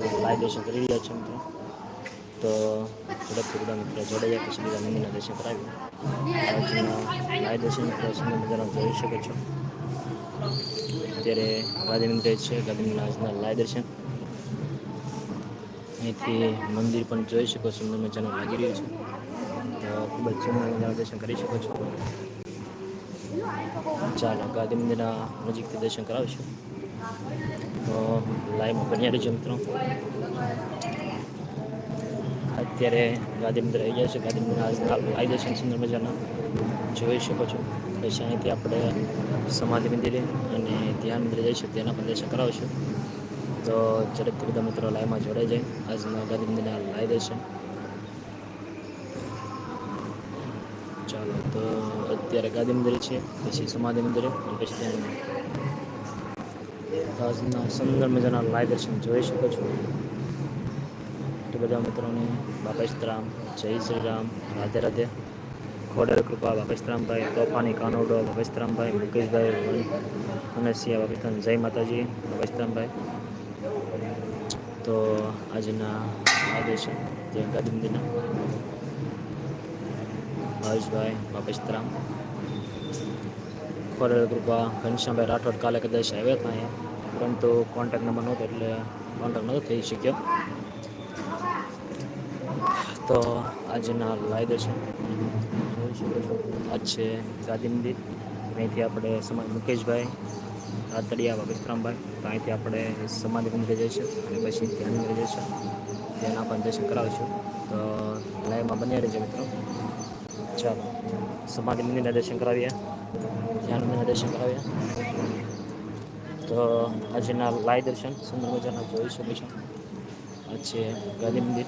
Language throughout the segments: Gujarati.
લાઈવ દર્શન કરી રહ્યા છે તો ઝડપથી બધા મિત્રો જોડાયા પછી બીજા મંદિરના દર્શન કરાવીએ. લાઈવ દર્શન મિત્રો સુંદર મજાના જોઈ શકો છો. અત્યારે ગાંધી મંદિર છે ગાંધી આજના લાઈવ દર્શન. અહીંથી મંદિર પણ જોઈ શકો સુંદર મજાનું લાગી રહ્યું છે. તો ખૂબ જ સુંદર મજાનું દર્શન કરી શકો છો. ચાલો ગાંધી મંદિરના નજીકથી દર્શન કરાવશું. તો લાઈવમાં બન્યા છે મિત્રો. અત્યારે ગાંધી મંદિર આવી જાય છે. ગાંધી મંદિરના લાઈવ દર્શન સુંદર મજાના. જોઈ શકો છો. પછી અહીંથી આપણે સમાધિ મંદિરે અને ધ્યાન મંદિરે જઈશું તેના પણ દર્શન કરાવશું તો ઝડપથી બધા મિત્રો લાઈવમાં જોડાઈ જાય, આજના ગાંધી મંદિરના લાઈવ દર્શન. ચાલો, તો અત્યારે ગાંધી મંદિર છે, પછી સમાધિ મંદિરે, અને પછી ધ્યાન આજના સુંદર મજાના લાઈવ દર્શન જોઈ શકો છો. તો બધા મિત્રોને બાપેશ્રામ જય શ્રી રામ, રાધે રાધે. ખોડર કૃપા બાપેશ્રામભાઈ તોફાની કાનોડો બાપેશ્રામભાઈ મુકેશભાઈ અને સિયા બાપેશ્રામ જય માતાજી બાપેશ્રામભાઈ તો આજના આદેશ જય ગાંધી મંદિરના બાપેશરામ ખોડર કૃપા ઘનશ્યામભાઈ રાઠોડ કાલે કદાચ આવ્યા હતા અહીંયા પરંતુ કોન્ટેક્ટ નંબર નહોતો એટલે કોન્ટેક્ટ નહોતો થઈ શક્યો. તો આજના લાયદો છે. જોઈ શકો છો. આજ છે ગાંધી મંદિર. અહીંથી આપણે સમાજ મુકેશભાઈ, રાતડિયા વિશ્રામભાઈ તો અહીંથી આપણે સમાધિ મંદિરે જઈશું અને પછી ધ્યાન મંદિરે જઈશું ત્યાંના પણ દર્શન કરાવીશું. તો લાઈવમાં બન્યા રહેજો મિત્રો. ચાલો. સમાધિ મંદિરના દર્શન કરાવીએ. ધ્યાન મને દર્શન કરાવ્યા. તો આજના લાઈવ દર્શન સુંદર મજાના જોઈ શકો છો. આ છે ગાંધી મંદિર.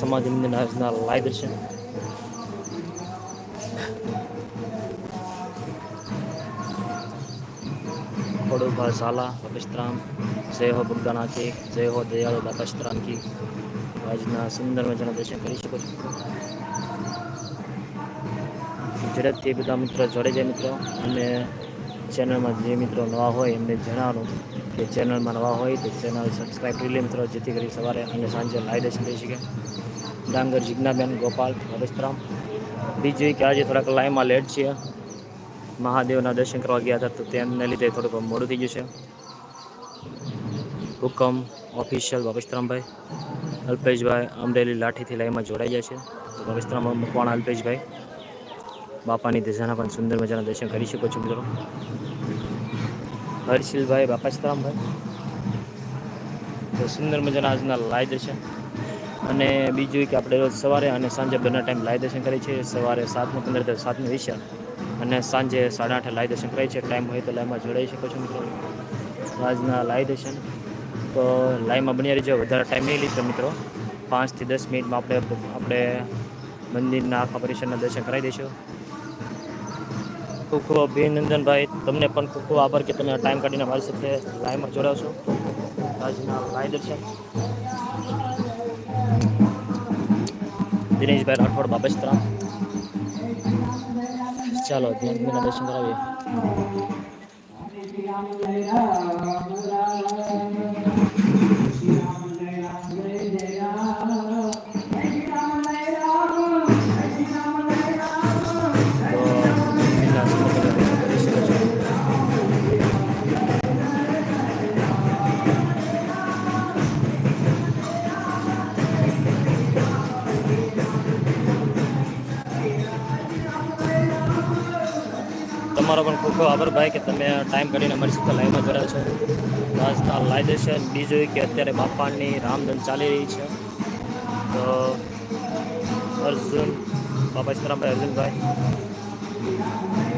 સમાધિ મંદિરના આજના લાઈવ દર્શન. ખોડુભા ઝાલા બાપેસ્તરામ જય હો બુદ્ધાના કી જય હો દયાળુ બાપેસ્તરામ કી આજના સુંદર મજાના દર્શન કરી શકો છો ઝડપથી બધા મિત્રો જોડે જાય મિત્રો અને ચેનલમાં જે મિત્રો નવા હોય એમને જણાવવાનું કે ચેનલમાં નવા હોય તો ચેનલ સબસ્ક્રાઈબ કરી લે મિત્રો જેથી કરી સવારે અને સાંજે લાઈવ દર્શન થઈ શકે ડાંગર જિજ્ઞાબેન ગોપાલ અબસ્તરામ બીજું કે આજે થોડાક લાઈવમાં લેટ છે મહાદેવના દર્શન કરવા ગયા હતા તો તેમને લીધે થોડુંક મોડું થઈ ગયું છે. હુકમ ઓફિશિયલ બાબસ્તરામભાઈ અલ્પેશભાઈ અમરેલી લાઠીથી લાઈમાં જોડાઈ જાય છે. તો બાબસ્તરામ મકવાણા અલ્પેશભાઈ, બાપાની દિશાના પણ સુંદર મજાના દર્શન કરી શકો છો મિત્રો. હર્ષિલભાઈ બાપાસ્તરામભાઈ તો સુંદર મજાના આજના લાઈ દર્શન. અને બીજું કે આપણે રોજ સવારે અને સાંજે બંને ટાઈમ લાઈ દર્શન કરીએ છીએ. સવારે સાતને, પંદર સાતને વિશે અને સાંજે સાડા આઠે લાઈવ દર્શન કરાય છે. ટાઈમ હોય તો લાઈવમાં જોડાઈ શકો છો મિત્રો. આજના લાઈવ દર્શન તો લાઈવમાં બની રહીજો. વધારે ટાઈમ નહીં લીધો મિત્રો. પાંચથી દસ મિનિટમાં આપણે આપણે મંદિરના આખા પરિસરના દર્શન કરાવી દઈશું. ખૂબ ખૂબ અભિનંદનભાઈ. તમને પણ ખૂબ ખૂબ આભાર કે તમે ટાઈમ કાઢીને મારી સાથે લાઈવમાં જોડાવશો. આજના લાઈવ દર્શન. દિનેશભાઈ રાઠોડ બાબસ્તરામ ચાલો ધ્યાન દર્શન કરાવીએ. તમારો પણ ખૂબ ખૂબ આભાર ભાઈ કે તમે ટાઈમ કાઢીને અમારી સાથે લાઈવમાં જોડાયા છો. આજના લાઈ દર્શન બીજું કે અત્યારે બાપાની રામધન ચાલી રહી છે. તો અર્જુન, બાપા સીતારામભાઈ, અર્જુનભાઈ.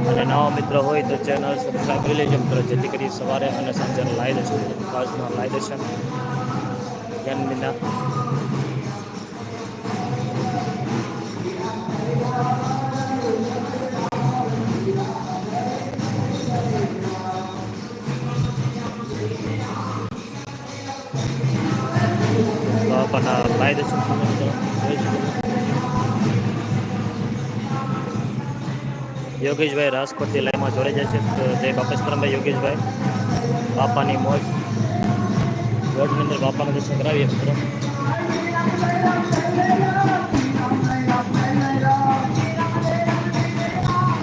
અને નવા મિત્ર હોય તો ચેનલ સબસ્ક્રાઈબ કરી લેજો. મિત્રો, જેથી કરી સવારે અને સાંજે લાઈ દર્શન આજના લાઈ દર્શન ધ્યાન વિના. દર્શન જોઈ શકો છો. યોગેશભાઈ રાજકોટથી લાઈમાં જોડાઈ જશે તો જય બાપેશ્વરમભાઈ યોગેશભાઈ બાપાની મોજ ગોડની અંદર બાપાના દર્શન કરાવીએ મિત્રો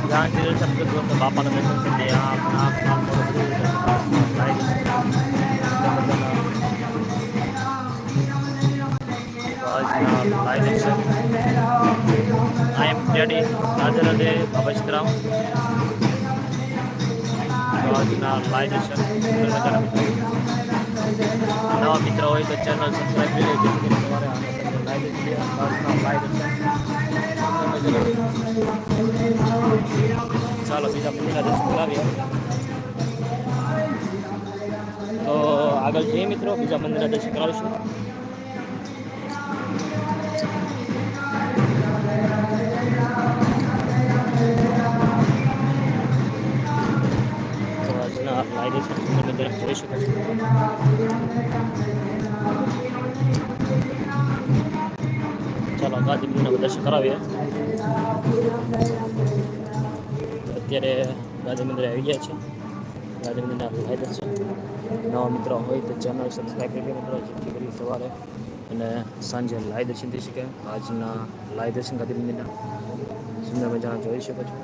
જ્યાંથી દર્શન કરવું તો બાપાના દર્શન કરી દે આમ રાધે બાબા સીતારામ તો આજના લાઈવ દર્શન સુંદર મજાના મિત્રો નવા મિત્રો હોય તો ચેનલ સબસ્ક્રાઈબ કરી લેજો તમારે ચાલો બીજા મંદિરના દર્શન તો આગળ જઈએ મિત્રો બીજા મંદિરના દર્શન કરાવીશું દર્શન સુંદર મંદિર જોઈ શકો છો ચાલો ગાંધી મંદિરના દર્શન કરાવીએ અત્યારે ગાંધી મંદિરે આવી ગયા છે. ગાંધી મંદિરના ફાયદા છે નવા મિત્રો હોય તો ચેનલ સબસ્ક્રાઈબ કરી મિત્રો, જેથી કરી સવારે અને સાંજે લાઈવ દર્શન થઈ શકે. આજના લાઈવ દર્શન ગાંધી મંદિરના. સુંદર મજાના જોઈ શકો છો.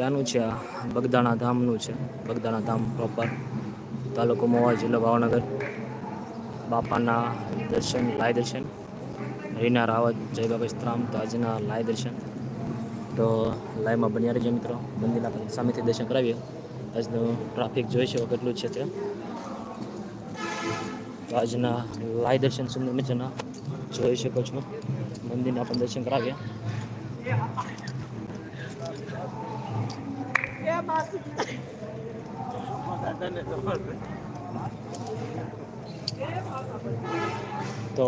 ક્યાંનું છે આ? બગદાણા ધામનું છે. બગદાણા ધામ પ્રોપર તાલુકો મોવા જિલ્લો ભાવનગર. બાપાના દર્શન, લાય દર્શન. રીના રાવત જય બાબા સ્ત્રામ તો આજના લાય દર્શન. તો લાઈવમાં બન્યા રહેજો મિત્રો. મંદિરના સામેથી દર્શન કરાવીએ. આજનું ટ્રાફિક જોઈ શકો કેટલું છે તે તો આજના લાય દર્શન સુંદર મજાના જોઈ શકો છો. મંદિરના પણ દર્શન કરાવીએ. તો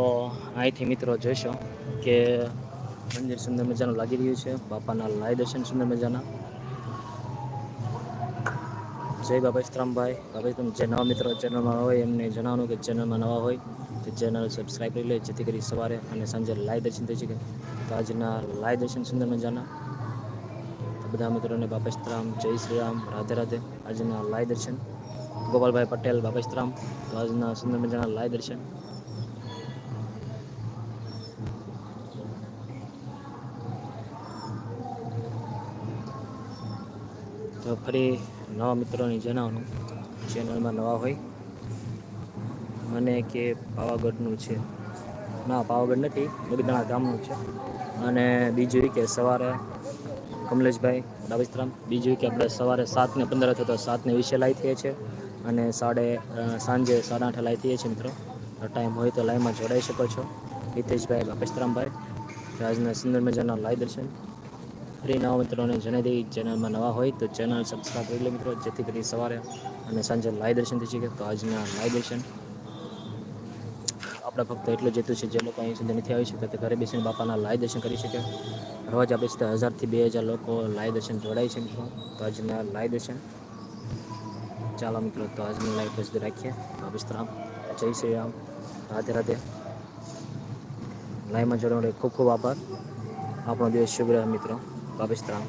અહીંથી મિત્રો જોઈશો કે મંદિર સુંદર મજાનું લાગી રહ્યું છે. બાપાના લાય દર્શન સુંદર મજાના. જય બાબા શ્રામભાઈ બાબા તમે જે નવા મિત્રો ચેનલમાં હોય એમને જણાવવાનું કે ચેનલમાં નવા હોય તો ચેનલ સબસ્ક્રાઈબ કરી લે જેથી કરી સવારે અને સાંજે લાય દર્શન થઈ શકે. તો આજના લાય દર્શન સુંદર મજાના. બધા મિત્રોને બાબા જય શ્રી રામ, રાધે રાધે. આજના લાય દર્શન. ગોપાલભાઈ પટેલ બાબા તો આજના સુંદર મજાના લાય દર્શન. તો ફરી નવા મિત્રોને જણાવવાનું. ચેનલમાં નવા હોય. મને કે પાવાગઢનું છે. ના, પાવાગઢ નથી. બગદાણા ગામનું છે. અને બીજું કે સવારે કમલેશભાઈ ડાબેસ્તરામ બીજું કે આપણે સવારે સાતને પંદર હતો તો સાતને વીસે લાઈ થઈએ છીએ અને સાડે સાંજે સાડા આઠે લાઈ થઈએ છીએ મિત્રો. ટાઈમ હોય તો લાઈવમાં જોડાઈ શકો છો. હિતેશભાઈ બાપેસ્તરામભાઈ આજના સુંદર મજાના લાઈ દર્શન. ફ્રી નવા મિત્રોને જણાવી દઈ ચેનલમાં નવા હોય તો ચેનલ સબસ્ક્રાઈબ કરી લે મિત્રો. જેથી કરી સવારે અને સાંજે લાઈવ દર્શન થઈ શકે. તો આજના લાઈવ દર્શન. આપણે ફક્ત એટલું જ છે. જે લોકો અહીં સુધી નથી આવી શકતા તે ઘરે બેસીને બાપાના લાઈવ દર્શન કરી શકે. રોજ આપણે સિત્તેર હજારથી બે હજાર લોકો લાઈવ દર્શન જોડાય છે મિત્રો. તો આજના લાઈવ દર્શન. ચાલો મિત્રો, તો આજની લાઈવ બસ રાખીએ. બાબસ્તરામ જય શ્રી રામ. રાધે રાધે. લાઈવમાં જોડવા માટે ખૂબ ખૂબ આભાર. આપણો દિવસ શુભ રહે મિત્રો. બાબસ્તરામ